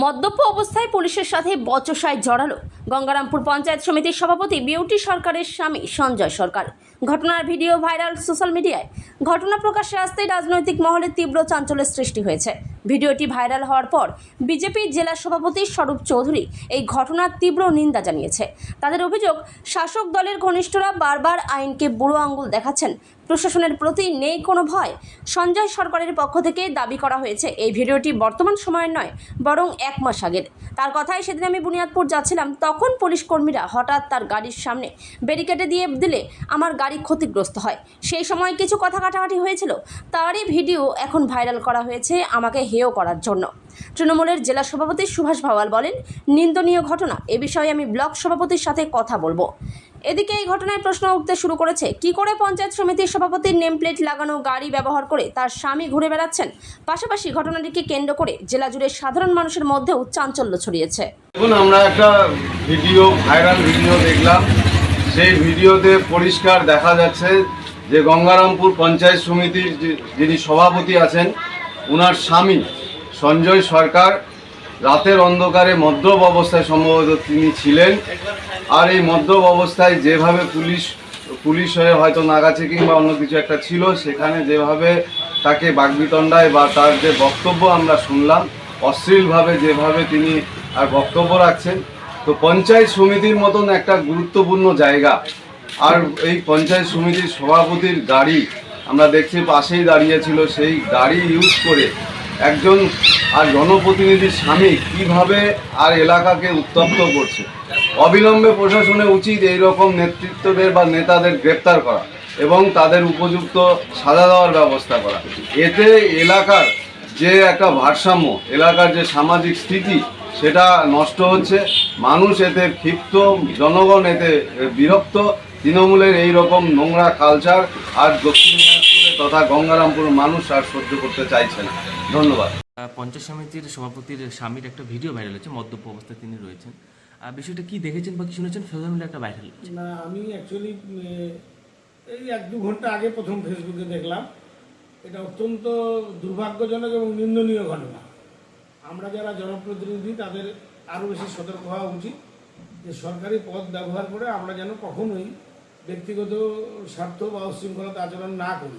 মদ্যপ অবস্থায় পুলিশের সাথে বচসায় জড়ালো। গঙ্গারামপুর পঞ্চায়েত সমিতির সভাপতি বিউটি সরকারের স্বামী সঞ্জয় সরকার। ঘটনার ভিডিও ভাইরাল সোশ্যাল মিডিয়ায়। ঘটনা প্রকাশ্যে আসতেই রাজনৈতিক মহলে তীব্র চাঞ্চল্যের সৃষ্টি হয়েছে। ভিডিওটি ভাইরাল হওয়ার পর বিজেপির জেলা সভাপতি স্বরূপ চৌধুরী এই ঘটনার তীব্র নিন্দা জানিয়েছে। তাদের অভিযোগ, শাসক দলের ঘনিষ্ঠরা বারবার আইনকে বুড়ো আঙ্গুল দেখাচ্ছেন। প্রশাসনের প্রতি নেই কোনো ভয়। সঞ্জয় সরকারের পক্ষ থেকে দাবি করা হয়েছে, এই ভিডিওটি বর্তমান সময়ের নয়, বরং এক মাস আগের। তার কথায় সেদিন আমি বুনিয়াদপুর যাচ্ছিলাম, তখন পুলিশ কর্মীরা হঠাৎ তার গাড়ির সামনে ব্যারিকেডে দিয়ে দিলে আমার গাড়ি ক্ষতিগ্রস্ত হয়। সেই সময় কিছু কথা কাটাকাটি হয়েছিল, তারই ভিডিও এখন ভাইরাল করা হয়েছে আমাকে হেয় করার জন্য। তৃণমূলের জেলা সভাপতি সুভাষ ভাওয়াল বলেন, নিন্দনীয় ঘটনা। এ বিষয়ে আমি ব্লক সভাপতির সাথে কথা বলব। এদিকে এই ঘটনায় প্রশ্ন উঠতে শুরু করেছে, কি করে পঞ্চায়েত সমিতির সভাপতির নেম প্লেট লাগানো গাড়ি ব্যবহার করে তার স্বামী ঘুরে বেড়াচ্ছেন? পাশাপাশি ঘটনাটিকে কেন্দ্র করে জেলা জুড়ে সাধারণ মানুষের মধ্যেও চাঞ্চল্য ছড়িয়েছে। দেখুন, আমরা একটা ভিডিও, ভাইরাল ভিডিও দেখলাম। সেই ভিডিওতে পরিষ্কার দেখা যাচ্ছে যে গঙ্গারামপুর পঞ্চায়েত সমিতির যিনি সভাপতি আছেন ওনার স্বামী সঞ্জয় সরকার, রাতের অন্ধকারে মদ্যপ অবস্থায় সম্ভবত তিনি ছিলেন। আর এই মদ্যপ অবস্থায় যেভাবে পুলিশ পুলিশ হয়ে হয়তো নাগাছে কিংবা অন্য কিছু একটা ছিল, সেখানে যেভাবে তাকে বাগবিতণ্ডায় বা তার যে বক্তব্য আমরা শুনলাম, অশ্লীলভাবে যেভাবে তিনি আর বক্তব্য রাখছেন, তো পঞ্চায়েত সমিতির মতন একটা গুরুত্বপূর্ণ জায়গা। আর এই পঞ্চায়েত সমিতির সভাপতির গাড়ি, আমরা দেখছি পাশেই দাঁড়িয়েছিল সেই গাড়ি ইউজ করে একজন আর জনপ্রতিনিধির স্বামী কীভাবে আর এলাকাকে উত্তপ্ত করছে? অবিলম্বে প্রশাসনে উচিত এই রকম নেতৃত্বদের বা নেতাদের গ্রেপ্তার করা এবং তাদের উপযুক্ত সাজা দেওয়ার ব্যবস্থা করা। এতে এলাকার যে একটা ভারসাম্য, এলাকার যে সামাজিক স্থিতি, সেটা নষ্ট হচ্ছে। মানুষ এতে ক্ষিপ্ত, জনগণ এতে বিরক্ত। তৃণমূলের এই রকম নোংরা কালচার আর দক্ষিণ তথা গঙ্গারামপুর মানুষ আর সহ্য করতে চাইছে না। ধন্যবাদ। পঞ্চায়েত সমিতির সভাপতির স্বামীর একটা ভিডিও ভাইরাল হচ্ছে মদ্যপ অবস্থায় তিনি রয়েছেন। আহ, বিষয়টা কি দেখেছেন বা কি শুনেছেন? মিডিয়া একটা ভাইরাল হচ্ছে না আমি অ্যাকচুয়ালি এই এক দু ঘণ্টা আগে প্রথম ফেসবুকে দেখলাম। এটা অত্যন্ত দুর্ভাগ্যজনক এবং নিন্দনীয় ঘটনা। আমরা যারা জনপ্রতিনিধি তাদের আরও বেশি সতর্ক হওয়া উচিত যে সরকারি পদ ব্যবহার করে আমরা যেন কখনোই ব্যক্তিগত স্বার্থ বা উশৃঙ্খলতা আচরণ না করি।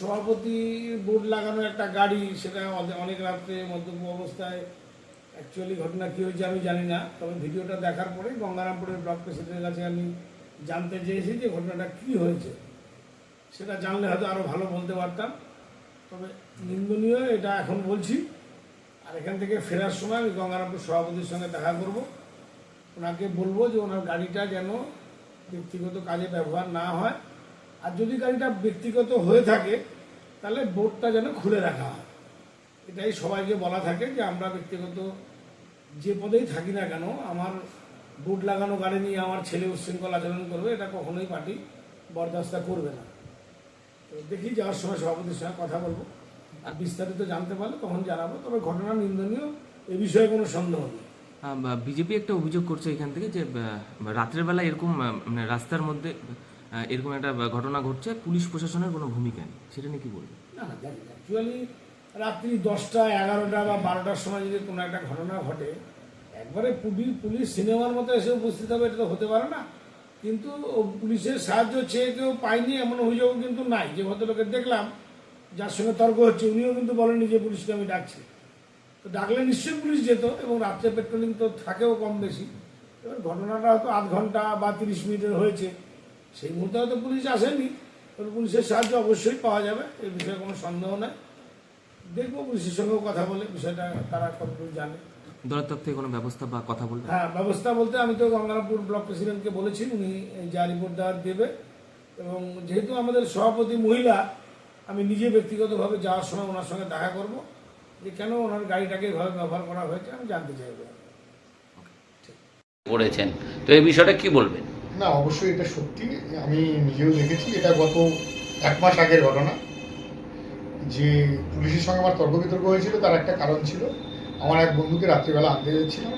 সভাপতি বোর্ড লাগানো একটা গাড়ি, সেটা অনেক রাত্রে মদ্যপ অবস্থায় অ্যাকচুয়ালি ঘটনা কী হয়েছে আমি জানি না, তবে ভিডিওটা দেখার পরে গঙ্গারামপুরের ব্লক প্রেসিডেন্টের কাছে আমি জানতে চেয়েছি যে ঘটনাটা কী হয়েছে। সেটা জানলে হয়তো আরও ভালো বলতে পারতাম, তবে নিন্দনীয় এটা এখন বলছি। আর এখান থেকে ফেরার সময় আমি গঙ্গারামপুর সভাপতির সঙ্গে দেখা করব। ওনাকে বলব যে ওনার গাড়িটা যেন ব্যক্তিগত কাজে ব্যবহার না হয়। আর যদি গাড়িটা ব্যক্তিগত হয়ে থাকে, তাহলে বোর্ডটা যেন খুলে রাখা হয়। এটাই সবাইকে বলা থাকে যে আমরা ব্যক্তিগত যে পদেই থাকি না কেন, আমার বুট লাগানো গাড়ি নিয়ে আমার ছেলে উচ্ছৃঙ্খল আচরণ করবে, এটা কখনোই পার্টি বরদাস্ত করবে না। তো দেখি যাওয়ার সময় সভাপতির সঙ্গে কথা বলব। আর বিস্তারিত জানতে পারলে তখন জানাব, তবে ঘটনা নিন্দনীয়, এ বিষয়ে কোনো সন্দেহ নেই। বিজেপি একটা অভিযোগ করছে এখান থেকে যে রাত্রের বেলা এরকম মানে রাস্তার মধ্যে এরকম একটা ঘটনা ঘটছে, পুলিশ প্রশাসনের কোনো ভূমিকা নেই। সেটা নিয়ে কি বলবেন? না অ্যাকচুয়ালি রাত্রি দশটা, এগারোটা বা বারোটার সময় যদি কোনো একটা ঘটনা ঘটে, একবারে পুলিশ পুলিশ সিনেমার মতো এসে উপস্থিত হবে, এটা তো হতে পারে না। কিন্তু পুলিশের সাহায্য চেয়ে কেউ পায়নি, এমন অভিযোগও কিন্তু নাই। যে ভদ্রলোকের দেখলাম, যার সঙ্গে তর্ক হচ্ছে, উনিও কিন্তু বলেননি যে পুলিশকে আমি ডাকছি। তো ডাকলে নিশ্চয়ই পুলিশ যেত, এবং রাত্রে পেট্রোলিং তো থাকেও কম বেশি। এবার ঘটনাটা হয়তো আধ ঘণ্টা বা তিরিশ মিনিটের হয়েছে। সেই মুহূর্তে হয়তো পুলিশ আসেনি তবে পুলিশের সাহায্য অবশ্যই পাওয়া যাবে এই বিষয়ে কোনো সন্দেহ নেই। দেখব পুলিশের সঙ্গেও কথা বলে বিষয়টা তারা কতটুকু জানে। দলের তরফ থেকে কোনো ব্যবস্থা বা কথা বলবেন? হ্যাঁ ব্যবস্থা বলতে আমি তো গঙ্গারামপুর ব্লক প্রেসিডেন্টকে বলেছি উনি যা রিপোর্ট দেওয়ার দেবে। এবং যেহেতু আমাদের সভাপতি মহিলা আমি নিজে ব্যক্তিগতভাবে যাওয়ার সময় ওনার সঙ্গে দেখা করব যে কেন ওনার গাড়িটাকে এভাবে ব্যবহার করা হয়েছে আমি জানতে চাইব। করেছেন। তো এই বিষয়টা কি বলবেন? না অবশ্যই এটা সত্যি। আমি নিজেও দেখেছি এটা গত এক মাস আগের ঘটনা। যে পুলিশের সঙ্গে আমার তর্ক বিতর্ক হয়েছিল তার একটা কারণ ছিল। আমার এক বন্ধুকে রাত্রিবেলা আনতে যাচ্ছিলাম।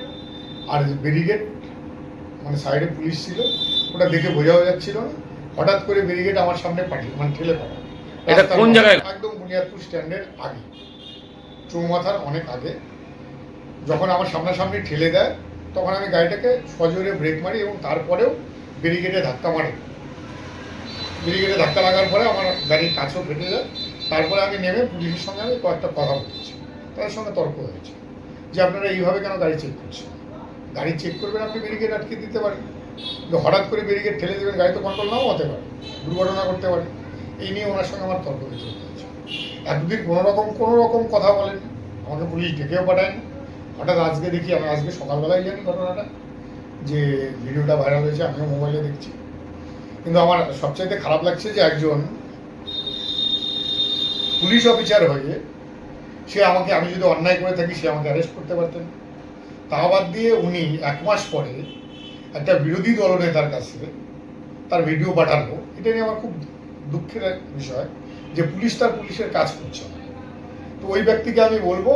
আর ব্যারিগেড মানে সাইডে পুলিশ ছিল ওটা দেখে বোঝাও যাচ্ছিল না। হঠাৎ করে ব্যারিগেড আমার সামনে পাঠিয়ে মানে ঠেলে পড়া এটা কোন জায়গায়? একদম বুনিয়াদপুর স্ট্যান্ডের আগে চৌমাথার অনেক আগে। যখন আমার সামনাসামনি ঠেলে দেয় তখন আমি গাড়িটাকে সজোরে ব্রেক মারি এবং তারপরেও ব্যারিকেডে ধাক্কা মারে। ব্যারিকেডে ধাক্কা লাগার পরে আমার গাড়ির কাছেও ফেটে যায়। তারপরে আমি নেমে পুলিশের সঙ্গে আমি কয়েকটা কথা বলেছি। তাদের সঙ্গে তর্ক হয়েছে যে আপনারা এইভাবে কেন গাড়ি চেক করছেন? গাড়ি চেক করবেন, আপনি ব্যারিকেড আটকে দিতে পারেন। হঠাৎ করে ব্যারিকেড ঠেলে দেবেন, গাড়ি তো কন্ট্রোল নাও হতে পারে, দুর্ঘটনা করতে পারে। এই নিয়ে ওনার সঙ্গে আমার তর্ক বিতর্ক হয়েছে। এতদিন কোনো রকম কোনো রকম কথা বলেন আমাকে পুলিশ ডেকেও পাঠায়নি। হঠাৎ আজকে দেখি আমি, আজকে সকালবেলায় জানি ঘটনাটা। যে ভিডিওটা ভাইরাল হয়েছে, আমিও মোবাইলে দেখছি। কিন্তু আমার সবচাইতে খারাপ লাগছে যে একজন পুলিশ অফিসার হয়ে সে আমাকে, আমি যদি অন্যায় করে থাকি, সে আমাকে অ্যারেস্ট করতে পারতেন। তা বাদ দিয়ে উনি এক মাস পরে একটা বিরোধী দলনেতার কাছে তার ভিডিও পাঠালো। এটা নিয়ে আমার খুব দুঃখের বিষয় যে পুলিশ তার পুলিশের কাজ করছে তো ওই ব্যক্তিকে আমি বলব,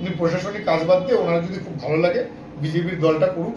উনি প্রশাসনিক কাজ বাদ দিয়ে ওনার যদি খুব ভালো লাগে, বিজেপির দলটা করুক।